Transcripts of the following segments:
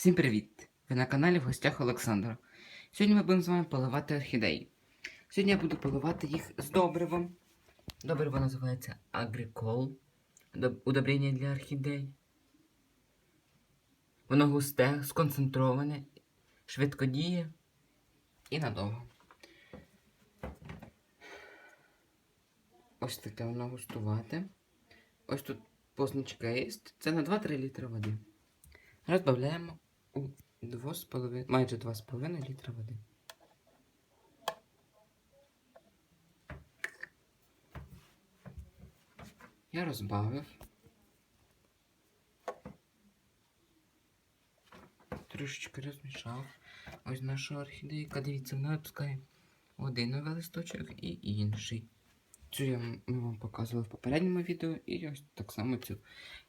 Всім привіт! Ви на каналі в гостях Олександра. Сьогодні ми будемо з вами поливати орхідеї. Сьогодні я буду поливати їх з добривом. Добриво називається Агрикол. Доб- Удобрення для орхідей. Воно густе, сконцентроване, швидко діє і надовго. Ось таке воно густувати. Ось тут позначка є. Це на 2-3 літри води. Розбавляємо 2,5, майже 2,5 літра води. Я розбавив. Трошечки розмішав. Ось наша орхідейка. Дивіться, ми випускаємо один новий листочок і інший. Цю я ми вам показували в попередньому відео, і ось так само цю.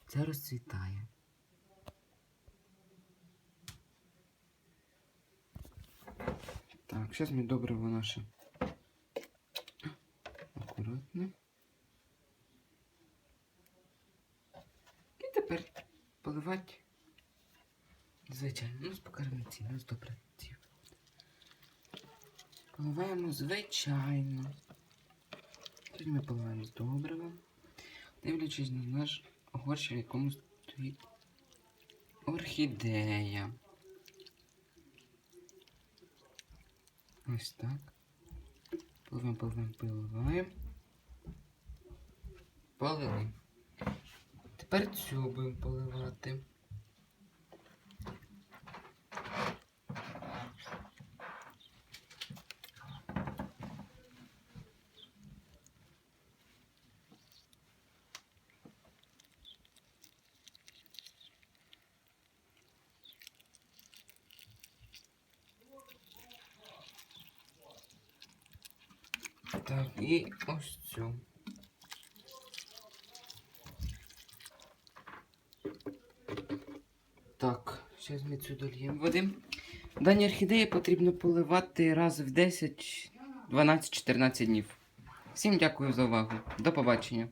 Це розцвітає. Так, зараз ми добриво наше. Акуратно. І тепер поливати. Звичайно, ну з покармиці, ну з добривців. Поливаємо звичайно. Тут ми поливаємо з добривом. Дивлячись на наш горщик, в якому стоїть орхідея. Ось так. Пливемо, пливемо, поливаємо. Полили. Тепер цю будемо поливати. Так, і ось цю. Так, зараз ми цю дольємо води. Дані орхідеї потрібно поливати раз в 10, 12, 14 днів. Всім дякую за увагу. До побачення.